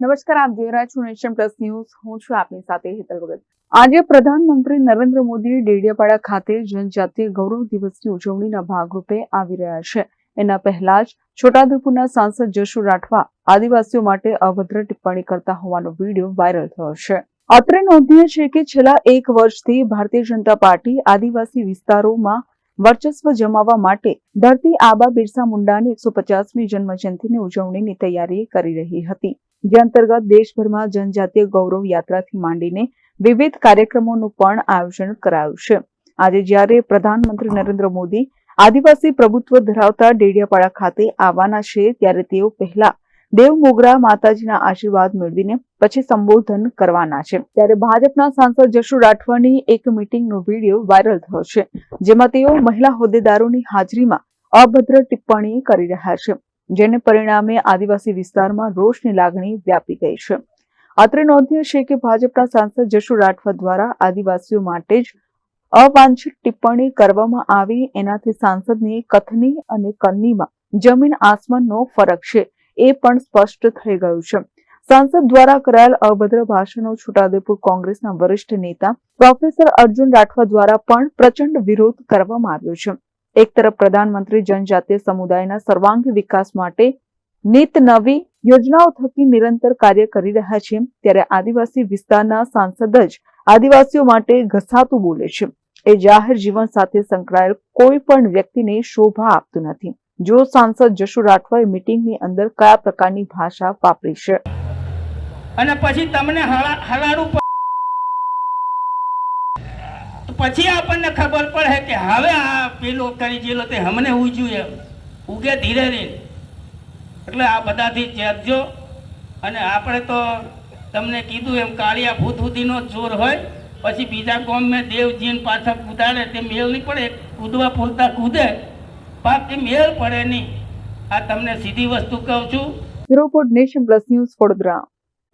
નમસ્કાર, આપ જોઈ રહ્યા છો નેશન પ્લસ ન્યૂઝ. હું છું આપની સાથે હેતલ ભગત. આજે પ્રધાનમંત્રી નરેન્દ્ર મોદી ડેડિયાપાડા ખાતે જનજાતીય ગૌરવ દિવસની ઉજવણીના ભાગરૂપે આવી રહ્યા છે. એના પહેલા જ છોટાઉદેપુરના સાંસદ જશુ રાઠવા આદિવાસીઓ માટે અભદ્ર ટિપ્પણી કરતા હોવાનો વીડિયો વાયરલ થયો છે. અત્રે નોંધનીય છે કે છેલ્લા એક વર્ષથી ભારતીય જનતા પાર્ટી આદિવાસી વિસ્તારોમાં વર્ચસ્વ જમાવવા માટે ધરતી આબા બિરસા મુંડાની એકસો પચાસમી જન્મજયંતિની ઉજવણીની તૈયારી કરી રહી હતી. જે અંતર્ગત દેશભરમાં જનજાતીય ગૌરવ યાત્રાથી માંડીને વિવિધ કાર્યક્રમોનું પણ આયોજન કરાયું છે. આજે જ્યારે પ્રધાનમંત્રી નરેન્દ્ર મોદી આદિવાસી પ્રભુત્વ ધરાવતા ડેડિયાપાડા ખાતે આવવાના છે, ત્યારે તેઓ પહેલા દેવ મોગરા માતાજીના આશીર્વાદ મેળવીને પછી સંબોધન કરવાના છે. ત્યારે ભાજપના સાંસદ જશુ રાઠવાની એક મીટિંગનો વીડિયો વાયરલ થયો છે, જેમાં તેઓ મહિલા હોદ્દેદારોની હાજરીમાં અભદ્ર ટિપ્પણી કરી રહ્યા છે. જેને પરિણામે આદિવાસી વિસ્તારમાં રોષની લાગણી વ્યાપી ગઈ છે. અત્રે નોંધ્યું છે કે ભાજપના સાંસદ જશુ રાઠવા દ્વારા આદિવાસીઓ માટે જ અવાંછિત ટિપ્પણી કરવામાં આવી. એનાથી સાંસદની કથની અને કન્નીમાં જમીન આસમાનનો ફરક છે એ પણ સ્પષ્ટ થઈ ગયું છે. સાંસદ દ્વારા કરાયેલ અભદ્ર ભાષણનો છોટાઉદેપુર કોંગ્રેસના વરિષ્ઠ નેતા પ્રોફેસર અર્જુન રાઠવા દ્વારા પણ પ્રચંડ વિરોધ કરવામાં આવ્યો છે. એક તરફ પ્રધાનમંત્રી જનજાતીય સમુદાયના સર્વાંગી વિકાસ માટે નિત નવી યોજનાઓ થકી નિરંતર કાર્ય કરી રહ્યા છે, ત્યારે આદિવાસી વિસ્તારના સાંસદ જ આદિવાસીઓ માટે ઘસાતું બોલે છે. એ જાહેર જીવન સાથે સંકળાયેલ કોઈ પણ વ્યક્તિને શોભા આપતું નથી. જો સાંસદ જશુ રાઠવાએ મીટિંગની અંદર કયા પ્રકારની ભાષા વાપરી છે? અને પછી તમને હલા- હલાડવું પ- તો પછી આપણને ખબર પડે પેલો કરી જેલો તે હમને ઉજ્યું એમ ઉગે ધીરે ધીરે. એટલે આ બધાથી ચેતજો અને આપણે તો તમને કીધું એમ કાળિયા ભૂત સુધીનો જોર હોય. પછી બીજા ગામમાં દેવજીન પાછળ કૂદાડે તે મેળ નહીં પડે. કૂદવા પૂરતા કૂદે. બાકી મેળ પડે નહીં. આ તમને સીધી વસ્તુ કહું છું. Report nation plus news Vadodara.